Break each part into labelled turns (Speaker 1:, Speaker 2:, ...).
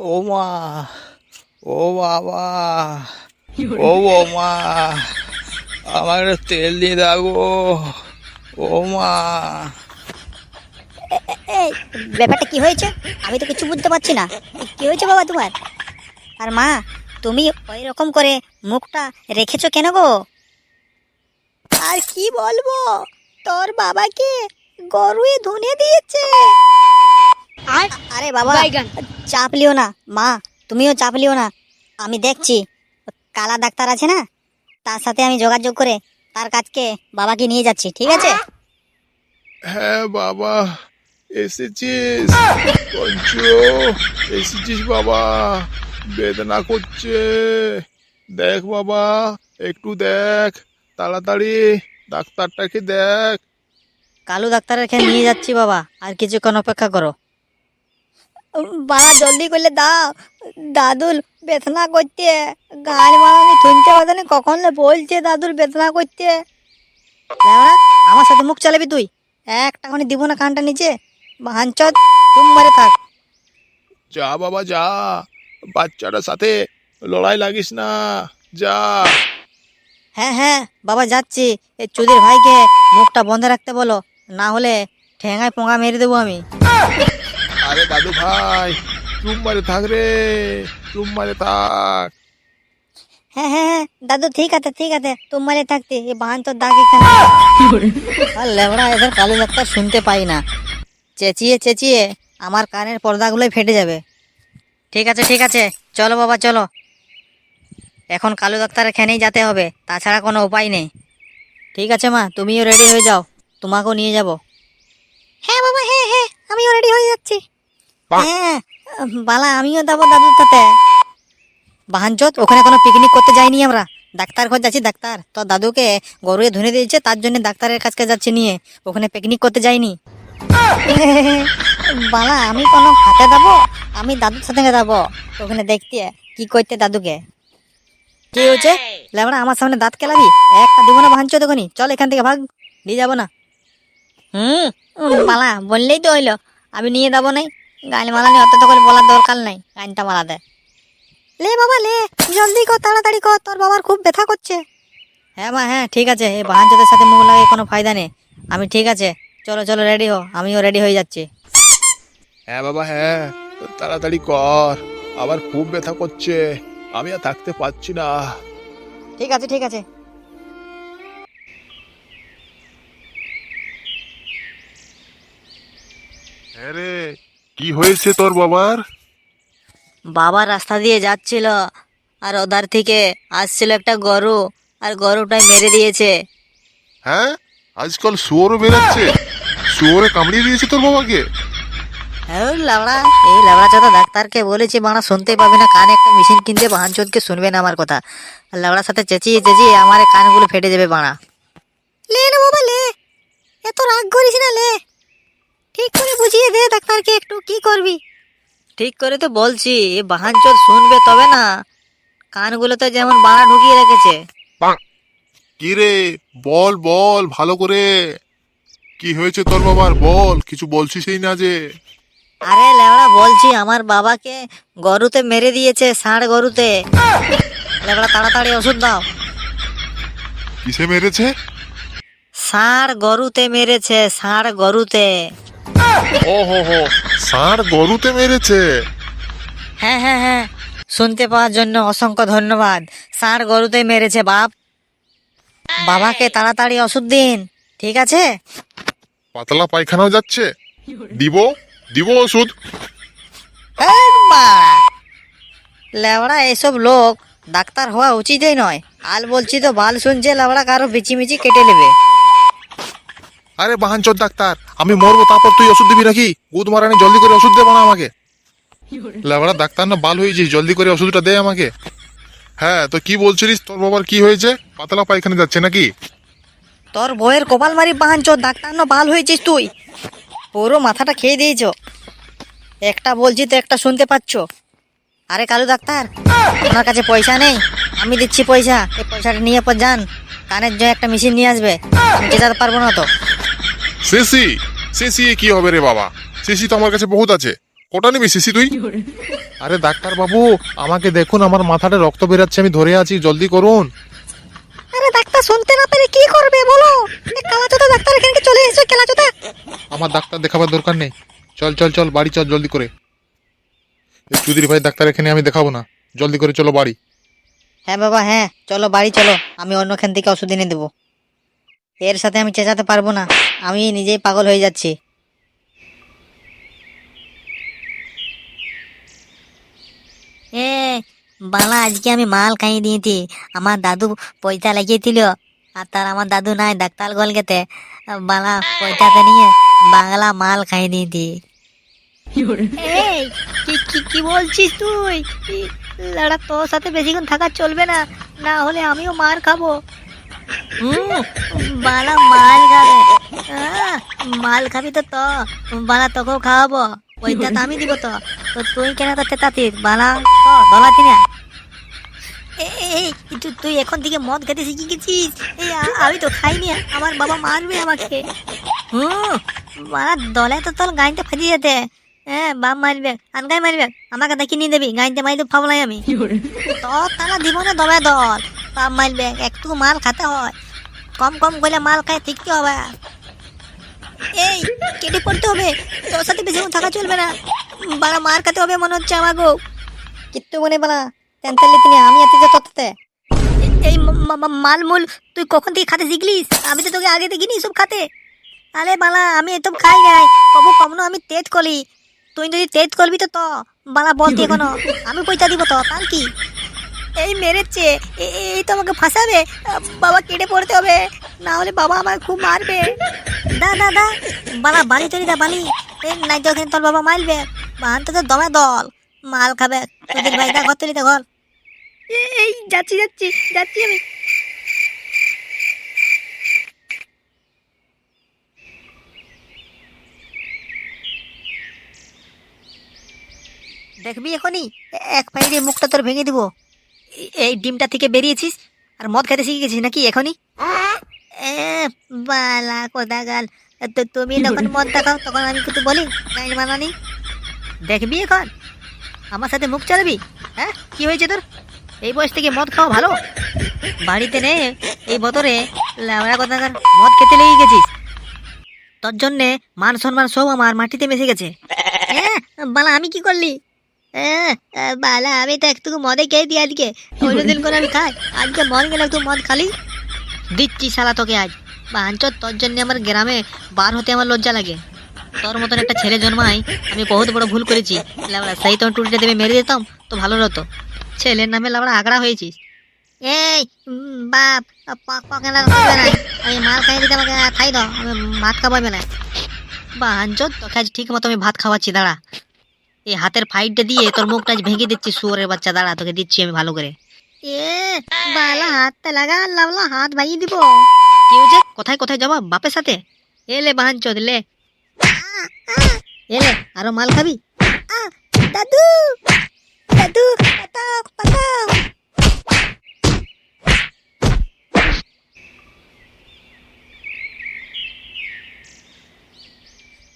Speaker 1: ও মা ও বাবা ও বৌমা আমার তেল দিয়ে দাও ও মা
Speaker 2: এই ব্যাপারটা কি হয়েছে? আমি তো কিছু বুঝতে পারছি না। কি হয়েছে বাবা তোমার? আর মা তুমি ওই রকম করে মুখটা রেখেছো কেন গো? আর কি বলব? তোর বাবাকে গরুয়ে ধুনে দিয়েছে। আরে বাবা চাপ লিও না মা তুমিও চাপ লিও না। আমি দেখছি কালা ডাক্তার আছে না? তার সাথে আমি যোগাযোগ করে তার কাছকে বাবাকে নিয়ে যাচ্ছি ঠিক আছে?
Speaker 1: হ্যাঁ বাবা এসেছিস। এসেছিস বাবা বেদনা করছে। দেখ বাবা একটু দেখ তাড়াতাড়ি ডাক্তারটাকে দেখ।
Speaker 2: কালু ডাক্তারের এখানে নিয়ে যাচ্ছি বাবা আর কিছুক্ষণ অপেক্ষা করো। বাবা জলদি করলে দাও। দাদুল বেদনা করতে। গাল মারানি শুনতে পারছে না কখন বলছে দাদুল বেদনা করতে। আমার সাথে মুখ চালাবি তুই। একটা খনি দিব না কানটা নিচে। হাঞ্চত চুম মারে থাক।
Speaker 1: যা বাবা যা। বাচ্চাটার সাথে লড়াই লাগিস না। যা।
Speaker 2: হ্যাঁ হ্যাঁ বাবা যাচ্ছি। এই চুদির ভাইকে মুখটা বন্ধ রাখতে বলো। না হলে ঠেঙায় পোঙা মেরে দেবো আমি।
Speaker 1: আরে দাদু ভাই চুম মারে থাক রে চুম মারে থাক।
Speaker 2: হ্যাঁ হ্যাঁ হ্যাঁ দাদু ঠিক আছে ঠিক আছে তোমারে থাকতে এই বাহান তো দাগ এখানে। আর লেবড়া এদের কালো ডাক্তার শুনতে পাই না। চেঁচিয়ে চেঁচিয়ে আমার কানের পর্দাগুলোই ফেটে যাবে। ঠিক আছে ঠিক আছে চলো বাবা চলো। এখন কালো ডাক্তার এখানেই যেতে হবে তাছাড়া কোনো উপায় নেই। ঠিক আছে মা তুমিও রেডি হয়ে যাও তোমাকেও নিয়ে যাব। হ্যাঁ বাবা হ্যাঁ হ্যাঁ আমিও রেডি হয়ে যাচ্ছি। হ্যাঁ বালা, আমিও যাব দাদুর সাথে। বাহানচোদ, ওখানে কোনো পিকনিক করতে যাইনি আমরা। ডাক্তার ঘর যাচ্ছি, ডাক্তার। তো দাদুকে গরুয়ে ধুনে দিয়েছে, তার জন্য ডাক্তারের কাছে যাচ্ছি নিয়ে। ওখানে পিকনিক করতে যাইনি। বালা, আমি কোনো হাতে যাব, আমি দাদুর সাথে যাব। ওখানে দেখতে, কি করতে দাদুকে? কি হয়েছে? লেবড়া আমার সামনে দাঁত কেলাবি? একটা দিব না ভাঙছো দেখনি চল এখান থেকে ভাগ, নিয়ে যাব না। হুম, বালা, বললেই তো হইল। আমি নিয়ে যাব নাই। গান মালানি অত তো করে বলার দরকার নাই গানটা মালাতে লে বাবা লে জলদি কর তাড়াতাড়ি কর তোর বাবার খুব ব্যথা করছে। হ্যাঁ মা হ্যাঁ ঠিক আছে এই বাহানচোদের সাথে মুখ লাগাই কোনো ফায়দা নেই। আমি ঠিক আছে চলো চলো রেডি হো আমিও রেডি হয়ে যাচ্ছি।
Speaker 1: হ্যাঁ বাবা হ্যাঁ তাড়াতাড়ি কর আবার খুব ব্যথা করছে আমি আর থাকতে পারছি না।
Speaker 2: ঠিক আছে ঠিক আছে।
Speaker 3: হ্যাঁ রে কি হয়েছে তোর বাবার?
Speaker 2: বাবা রাস্তা দিয়ে যাচ্ছিল আর ওধার থেকে আসছিল একটা গরু আর গরুটাই মেরে দিয়েছে।
Speaker 3: হ্যাঁ? আজকাল শুয়োরও বেরোচ্ছে। শুয়োরে কামড়িয়ে দিয়েছে তোর বাবাকে।
Speaker 2: হ্যাঁ লাবড়া এই লাবড়া চোদা ডাক্তারকে বলেছি বাড়া শুনতে পাবে না কানে একটা মেশিন কিনতে বাহানচোদকে শুনবে না আমার কথা। আর লাবড়ার সাথে চেঁচিয়ে চেঁচিয়ে আমার এই কানগুলো ফেটে যাবে বাড়া লে না বাবা লে। এত রাগ করিস না লে। ঠিক করে বুঝিয়ে দে ডাক্তারকে একটু কি করবি? ঠিক করে তো বলছি এ বাহানচোদ শুনবে তবে না। কানগুলোতে যেমন বাড়া ঢুকিয়ে রেখেছে।
Speaker 3: কি রে বল বল ভালো করে। কি হয়েছে তোর বাবার? বল কিছু বলছিস এই না যে।
Speaker 2: আরে লেবড়া বলছি আমার বাবাকে গরুতে মেরে দিয়েছে ষাঁড় গরুতে। লেবড়া তাড়াতাড়ি ওষুধ দাও।
Speaker 3: কিসে মেরেছে?
Speaker 2: ষাঁড় গরুতে মেরেছে ষাঁড় গরুতে।
Speaker 3: ও হো হো ষাঁড় গরুতে মেরেছে।
Speaker 2: হ্যাঁ হ্যাঁ হ্যাঁ। শুনতে পাওয়ার জন্য অসংখ্য ধন্যবাদ। ষাঁড় গরুতে মেরেছে বাপ। বাবাকে তাড়াতাড়ি ওষুধ দিন ঠিক আছে?
Speaker 3: পাতলা পায়খানাও যাচ্ছে। দিব দিব ওষুধ।
Speaker 2: লেবড়া এসব লোক ডাক্তার হওয়া উচিতই নয়। আল বলছি তো বাল শুনছে লেবড়া কারও বিচিমিচি কেটে নেবে।
Speaker 3: আরে বাহানচোদ ডাক্তার, আমি মরবো, তারপর তুই ওষুধ দিবি নাকি? গুদ মারানি, জলদি করে ওষুধ দেবো না আমাকে। লেবড়া, ডাক্তার না বাল হয়েছিস, জলদি করে ওষুধটা দে আমাকে। হ্যাঁ তো কি বলছিলিস? তোর বাবার কি হয়েছে? পাতলা পায়খানা যাচ্ছে নাকি?
Speaker 2: তোর বইয়ের কপাল মারি বাহানচ ডাক্তার না বাল হয়েছিস তুই? পুরো মাথাটা খেয়ে দিয়েছ। একটা বলছি তো, একটা শুনতে পাচ্ছ। আরে কালু ডাক্তার আপনার কাছে পয়সা নেই? আমি দিচ্ছি পয়সা, এই পয়সাটা নিয়ে পর যান। কানের জন্য একটা মেশিন নিয়ে আসবে। যেতে পারব না তো।
Speaker 3: সিসি সিসি কি হবে রে বাবা? সিসি তো আমার কাছে বহুত আছে। কোটা নিবি সিসি তুই? আরে ডাক্তার বাবু আমাকে দেখুন আমার মাথাটা রক্ত বেরাচ্ছে আমি ধরে আছি জলদি করুন।
Speaker 2: আরে ডাক্তার শুনতে না পেরে কি করবে বলো? কালাচোদা ডাক্তার এখানে চলে এসেছে কালাচোদা।
Speaker 3: আমার ডাক্তার দেখাবার দরকার নেই। চল চল চল বাড়ি চল জলদি করে। চুদির ভাই ডাক্তার এখানে আমি দেখাবো না। জলদি করে চলো বাড়ি।
Speaker 2: হ্যাঁ বাবা হ্যাঁ চলো বাড়ি চলো। আমি অন্যখান থেকে ওষুধ এনে দেবো। এর সাথে আমি চেঁচাতে পারব না। আমি নিজেই পাগল হয়ে যাচ্ছি। এ বালা আজকে আমি মাল খাইয়ে দিয়েছি। আমার দাদু পয়সা লাগিয়েছিল আর তার আমার দাদু নাই ডাক্তার গলগেতে বালা পয়সাতে নিয়ে বাংলা মাল খাইয়ে দিয়েছি। এই কি বলছিস তুই? লাড়া তোর সাথে বেশিক্ষণ থাকা চলবে না। না হলে আমিও মার খাব। হুম বালা মাল খাবে। মাল খাবি তো তো বালা তোকেও খাওয়াবো। ওইটা তো আমি দিব তো। তো তুই কেন তো তেতাতিস বালা তো দলাতি না এ- এ- এই তুই এখন থেকে মদ খেতে শিখে গেছিস? এই আমি তো খাইনি আমার বাবা মারবে আমাকে। হুম বালা দলে তো তোর গাইতে ফাঁসি যেতে। হ্যাঁ বাপ মারবে আনগাই মারবে আমাকে দেখি নিয়ে দেবি গাইতে মাইতে ফাবলাই আমি। তো তারা দিব না দমে দল বাপ মারবে একটু মাল খাতে হয়। কম কম করলে মাল খায় ঠিকতে হবে। এই কেটে পড়তে হবে। তোর সাথে বেশিক্ষণ থাকা চলবে না। বাড়া মার খেতে হবে মনে হচ্ছে আমাকে কিত্তু মনে বাড়া তেন্তালি তিনি আমি এতে যে তত্ত্বে এই মালমূল তুই কখন থেকে খাতে শিখলিস? আমি তো তোকে আগে দেখিনি সব খাতে। আরে বালা আমি এসব খাই নাই। কবু কমনো আমি তেজ করি তুই যদি তেজ করবি তো তো। বালা বলতি এখনও? আমি পয়সা দিব তো তার কি? এই মেরেছে এই তো আমাকে ফাঁসাবে বাবা কেটে পড়তে হবে না হলে বাবা আমার খুব মারবে। দা দা দা বালা বালি তৈরি দা বালি এই নাই তো তোর বাবা মারবে বাহান তো দমে দল মাল খাবে তোদের ভাই দা ঘর দা ঘর। এই যাচ্ছি যাচ্ছি যাচ্ছি আমি। দেখবি এখনই এক পাইরে মুখটা তোর ভেঙে দিব। এই- ডিমটা থেকে বেরিয়েছিস? আর মদ খেতে শিখে গেছিস নাকি এখনই? এ বালা কোদা গাল তো তুমি যখন মদ দেখাও তখন আমি কিছু বলি গাইন মানানি দেখবি এখন? আমার সাথে মুখ চালাবি? হ্যাঁ? কি হয়েছে তোর? এই বয়স থেকে মদ খাওয়া ভালো? বাড়িতে নে এই বতরে কথা মদ খেতে লেগে গেছিস। তোর জন্যে মান সম্মান সব আমার মাটিতে মিশে গেছে। হ্যাঁ? বালা আমি কি করলি? বালা আমি তো একটু মদে খেয়ে দিই আজকে। অন্যদিন করে আমি খাই। আজকে মন গেলে একটু মদ খালি। দিচ্ছি শালা তোকে আজ। বাঞ্চর তোর জন্য আমার গ্রামে বার হতে আমার লজ্জা লাগে। তোর মতন একটা ছেলে জন্মাই আমি বহুত বড় ভুল করেছি। লাবড়া সেই তো টুটিটা দেবে মেরে দিতাম তো ভালো হতো। ছেলের নামে লাবড়া আগড়া হয়েছিস। এই বাপ পাক পাক না আমি মাল খাইয়ে দিতে আমাকে খাই দাও আমি ভাত খাওয়াবে না। বাঞ্চর তোকে আজ ঠিক মতো আমি ভাত খাওয়াচ্ছি দাঁড়া। এই হাতের ফাইটটা দিয়ে তোর মুখটা ভেঙে দিচ্ছি শুয়োরের বাচ্চা দাঁড়া তোকে দিচ্ছি আমি ভালো করে। এ বালা হাতটা লাগা লাভলা হাত ভাঙিয়ে দিব। কি হয়েছে? কোথায় কোথায় যাবা? বাপের সাথে? এলে বাহান চোদ লে। এলে আরও মাল খাবি? দাদু দাদু পাতাও পাতাও।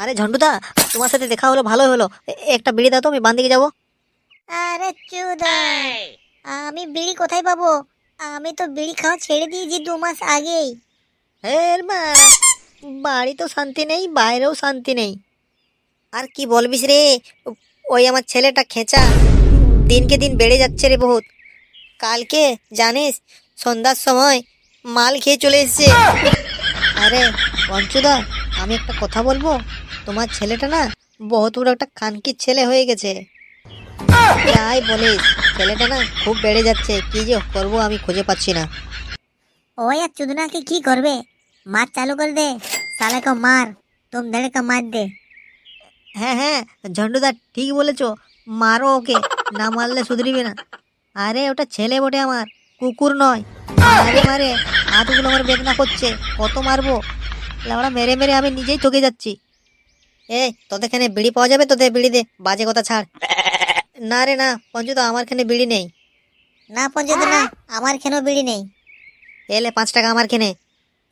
Speaker 2: আরে ঝন্টুদা তোমার সাথে দেখা হলো ভালো হলো। একটা বিড়ি দাও তো আমি বান দিকে যাব। আরে চুদা আমি বিড়ি কোথায় পাবো? আমি তো বিড়ি খাওয়া ছেড়ে দিয়েছি দু মাস আগেই। এর মা বাড়ি তো শান্তি নেই বাইরেও শান্তি নেই। আর কি বলবিস রে ওই আমার ছেলেটা খেঁচা। দিনকে দিন বেড়ে যাচ্ছে রে বহুত। কালকে জানিস সন্ধ্যার সময় মাল খেয়ে চলে এসেছে। আরে পঞ্চুদা আমি একটা কথা বলব? তোমার ছেলেটা না বহুত বড় একটা খানকির ছেলে হয়ে গেছে। তাই বলিস ছেলেটা না খুব বেড়ে যাচ্ছে কি যে করব আমি খুঁজে পাচ্ছি না।
Speaker 4: ওই আর চুদনাকে কি করবে? মার চালু করে দে সালাকে মার তোম কা মার দে।
Speaker 2: হ্যাঁ হ্যাঁ ঝন্ডুদা ঠিক বলেছ মারো ওকে না মারলে শুধরিবে না। আরে ওটা ছেলে বটে আমার কুকুর নয়। আরে মারে হাতগুলো আমার বেদনা করছে কত মারবো? লাউড়া মেরে মেরে আমি নিজেই চোখে যাচ্ছি। এ তোদের এখানে বিড়ি পাওয়া যাবে? তোদের বিড়ি দে বাজে কথা ছাড়। না রে না পঞ্চুদা আমার এখানে বিড়ি নেই।
Speaker 4: না পঞ্চায়েত না আমার কেন বিড়ি নেই।
Speaker 2: এলে পাঁচ টাকা আমার খেনে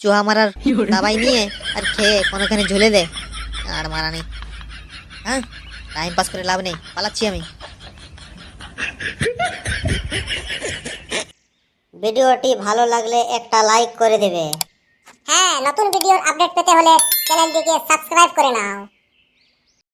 Speaker 2: চুহা মারার দাবাই নিয়ে আর খেয়ে কোনোখানে ঝুলে দে। আর মারা নেই। হ্যাঁ? টাইম পাস করে লাভ নেই। পালাচ্ছি আমি।
Speaker 4: ভিডিওটি ভালো লাগলে একটা লাইক করে দেবে। হ্যাঁ নতুন ভিডিওর আপডেট পেতে হলে চ্যানেলটিকে সাবস্ক্রাইব করে নাও।